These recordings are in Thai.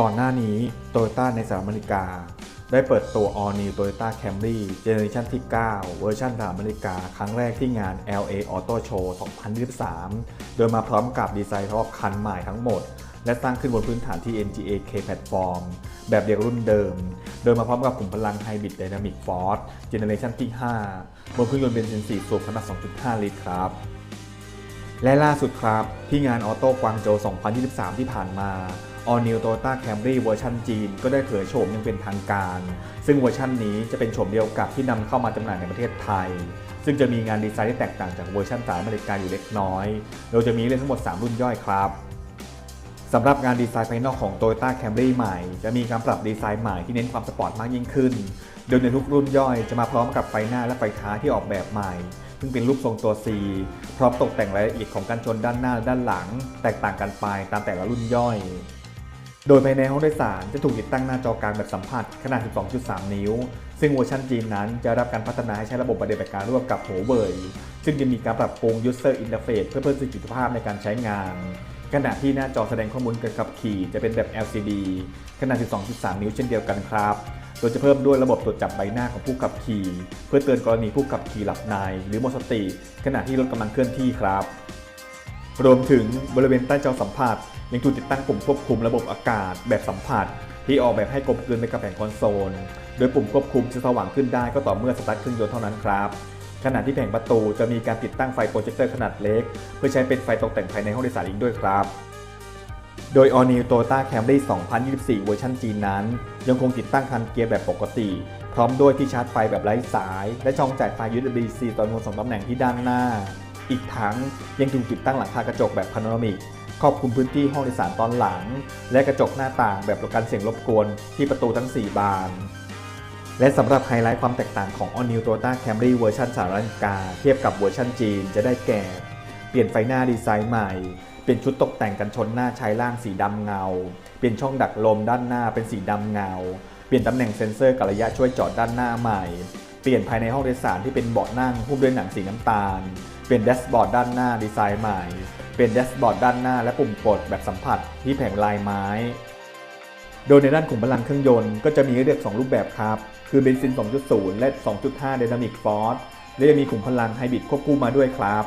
ก่อนหน้านี้ Toyota ในสหรัฐอเมริกา ได้เปิดตัว All New Toyota Camry Generation ที่ 9 เวอร์ชันสหรัฐอเมริกา ครั้งแรกที่งาน LA Auto Show 2023 โดยมาพร้อมกับดีไซน์รอบคันใหม่ทั้งหมด และสร้างขึ้นบนพื้นฐานที่ NGA K Platform แบบเดียวกับรุ่นเดิม โดยมาพร้อมกับขุมพลัง Hybrid Dynamic Force Generation ที่ 5 บนเครื่องยนต์เบนซิน 4 สูบขนาด 2.5 ลิตรครับและล่าสุดครับ ที่งานออโต้กวางโจว2023 ที่ผ่านมา All New Toyota Camry เวอร์ชันจีน ก็ได้เผยโฉมยังเป็นทางการ ซึ่งเวอร์ชันนี้จะเป็นโฉมเดียวกับที่นำเข้ามาจำหน่ายในประเทศไทย ซึ่งจะมีงานดีไซน์ที่แตกต่างจากเวอร์ชันสหรัฐอเมริกาอยู่เล็กน้อย โดยจะมีเล่นทั้งหมด 3 รุ่นย่อยครับสำหรับงานดีไซน์ภายนอกของ Toyota Camry ใหม่ จะมีการปรับดีไซน์ใหม่ที่เน้นความสปอร์ตมากยิ่งขึ้น โดยในทุกรุ่นย่อยจะมาพร้อมกับไฟหน้าและไฟท้ายที่ออกแบบใหม่ ซึ่งเป็นรูปทรงตัว C พร้อมตกแต่งรายละเอียดของการชนด้านหน้าและด้านหลัง แตกต่างกันไปตามแต่ละรุ่นย่อย โดยภายในห้องโดยสารจะถูกติดตั้งหน้าจอกลางแบบสัมผัสขนาด 12.3 นิ้ว ซึ่งเวอร์ชันจีนนั้นจะรับการพัฒนาให้ใช้ระบบปฏิบัติการร่วมกับหัวเว่ยซึ่งจะมีการปรับปรุง User Interface เพื่อเพิ่มประสิทธิภาพในการใช้งาน ขณะที่หน้าจอแสดงข้อมูลการขับขี่จะเป็นแบบ LCD ขนาด 12.3 นิ้วเช่นเดียวกันครับโดยจะเพิ่มด้วยระบบตรวจจับใบหน้าของผู้ขับขี่ เพื่อเตือนกรณีผู้ขับขี่หลับในหรือหมดสติ ขณะที่รถกำลังเคลื่อนที่ครับ รวมถึงบริเวณใต้จอสัมผัส ยังถูกติดตั้งปุ่มควบคุมระบบอากาศแบบสัมผัส ที่ออกแบบให้กลมกลืนไปกับแผงคอนโซล โดยปุ่มควบคุมจะสว่างขึ้นได้ก็ต่อเมื่อสตาร์ทเครื่องยนต์เท่านั้นครับขณะที่แผงประตูจะมีการติดตั้งไฟโปรเจคเตอร์ขนาดเล็ก เพื่อใช้เป็นไฟตกแต่งภายในห้องโดยสารอีกด้วยครับ โดย All New Toyota Camry 2024 เวอร์ชันจีนนั้น ยังคงติดตั้งคันเกียร์แบบปกติ พร้อมด้วยที่ชาร์จไฟแบบไร้สาย และช่องจ่ายไฟ USB-C ตอนบนสองตำแหน่งที่ด้านหน้า อีกทั้งยังถูกติดตั้งหลังคากระจกแบบพาโนรามิก ครอบคลุมพื้นที่ห้องโดยสารตอนหลัง และกระจกหน้าต่างแบบลดการเสียงรบกวนที่ประตูทั้ง 4 บาน และสำหรับไฮไลท์ความแตกต่างของ All New Toyota Camry เวอร์ชันสหรัฐอเมริกาเทียบกับเวอร์ชันจีนจะได้แก่ เปลี่ยนไฟหน้าดีไซน์ใหม่เปลี่ยนชุดตกแต่งกันชนหน้าใช้ล่างสีดำเงา เปลี่ยนช่องดักลมด้านหน้าเป็นสีดำเงา เปลี่ยนตำแหน่งเซ็นเซอร์กับระยะช่วยจอดด้านหน้าใหม่ เปลี่ยนภายในห้องโดยสารที่เป็นเบาะนั่งหุ้มด้วยหนังสีน้ำตาล เปลี่ยนแดชบอร์ดด้านหน้าดีไซน์ใหม่ เป็นแดชบอร์ดด้านหน้าและปุ่มกดแบบสัมผัสที่แผงลายไม้ โดยในด้านขุมพลังเครื่องยนต์ก็จะมีให้เลือก 2 รูปแบบครับ คือเบนซิน 2.0 และ 2.5 Dynamic Force และยังมีขุมพลังไฮบริดควบคู่มาด้วยครับ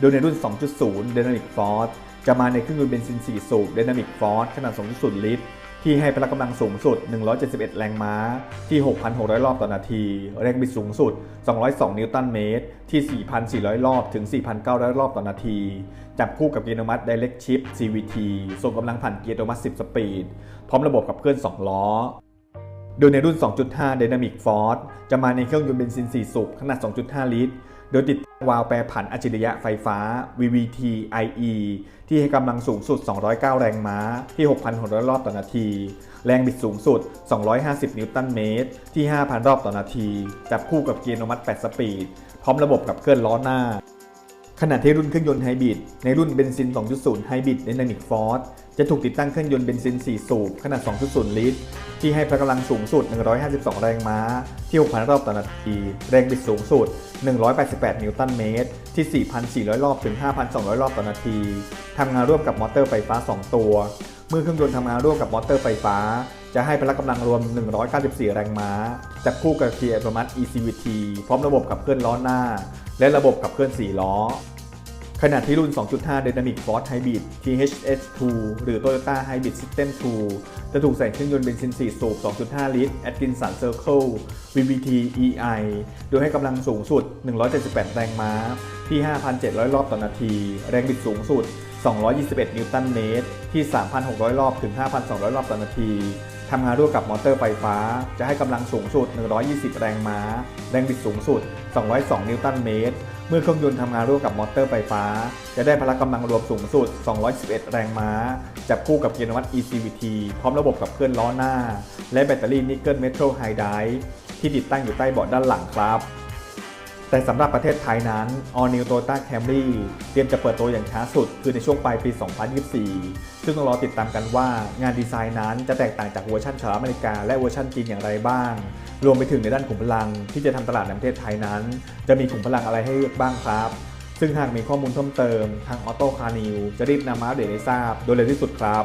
โดยในรุ่น 2.0 Dynamic Force จะมาในเครื่องยนต์เบนซิน 4 สูบ Dynamic Force ขนาด 2.0 ลิตร ที่ให้พละกำลังสูงสุด 171 แรงม้า ที่ 6,600 รอบต่อนาที แรงบิดสูงสุด 202 นิวตันเมตร ที่ 4,400 รอบถึง 4,900 รอบต่อนาที จับคู่กับเกียร์อัตโนมัติ Direct Shift CVT ส่งกำลังผ่านเกียร์อัตโนมัติ 10 สปีด พร้อมระบบขับเคลื่อน 2 ล้อโดยในรุ่น 2.5 Dynamic Force จะมาในเครื่องยนต์เบนซิน 4 สูบขนาด 2.5 ลิตร โดยติด วาล์วแปรผันอัจฉริยะไฟฟ้า VVT IE ที่ให้กำลังสูงสุด 209 แรงม้า ที่ 6,600 รอบต่อนาที แรงบิดสูงสุด 250 นิวตันเมตร ที่ 5,000 รอบต่อนาที จับคู่กับเกียร์อัตโนมัติ 8 สปีด พร้อมระบบขับเคลื่อนล้อหน้า ขณะที่รุ่นเครื่องยนต์ไฮบริดในรุ่นเบนซิน 2.0 ไฮบริด Dynamic Force จะถูกติดตั้งเครื่องยนต์เบนซิน 4 สูบ ขนาด 2.0 ลิตร ที่ให้พละกำลังสูงสุด 152 แรงม้า ที่ 6,000 รอบต่อนาที แรงบิดสูงสุด 188 นิวตันเมตร ที่ 4,400 รอบถึง 5,200 รอบต่อนาที ทำงานร่วมกับมอเตอร์ไฟฟ้า 2 ตัว เมื่อเครื่องยนต์ทำงานร่วมกับมอเตอร์ไฟฟ้า จะให้พละกำลังรวม 194 แรงม้าจับคู่กับเกียร์อัตโนมัติ ECVT พร้อมระบบขับเคลื่อนล้อหน้า และระบบขับเคลื่อน 4 ล้อ ขณะที่รุ่น 2.5 Dynamic Force Hybrid THS2 หรือ Toyota Hybrid System 2 จะถูกใส่เครื่องยนต์เบนซิน 4 สูบ 2.5 ลิตร Atkinson Circle VVT EI โดยให้กำลังสูงสุด 178 แรงม้า ที่ 5,700 รอบต่อนาที แรงบิดสูงสุด 221 นิวตันเมตร ที่ 3,600 รอบถึง 5,200 รอบต่อนาที ทำงานร่วมกับมอเตอร์ไฟฟ้า จะให้กำลังสูงสุด 120 แรงม้า แรงบิดสูงสุด 202 นิวตันเมตร เมื่อเครื่องยนต์ทำงานร่วมกับมอเตอร์ไฟฟ้า จะได้พละกำลังรวมสูงสุด 211 แรงม้า จับคู่กับเกียร์วัต ECVT พร้อมระบบขับเคลื่อนล้อหน้า และแบตเตอรี่นิกเกิลเมทัลไฮไดที่ติดตั้งอยู่ใต้เบาะด้านหลังครับ แต่สำหรับประเทศไทยนั้น All New Toyota Camry เตรียมจะเปิดตัวอย่างช้าสุด คือในช่วงปลายปี 2024 ซึ่งต้องรอติดตามกันว่างานดีไซน์นั้นจะแตกต่างจากเวอร์ชันสหรัฐอเมริกาและเวอร์ชันจีนอย่างไรบ้าง รวมไปถึงในด้านขุมพลังที่จะทำตลาดในประเทศไทยนั้น จะมีขุมพลังอะไรให้เลือกบ้างครับ ซึ่งหากมีข้อมูลเพิ่มเติมทาง Auto Car New จะรีบนำมาอัปเดตให้ทราบโดยเร็วที่สุดครับ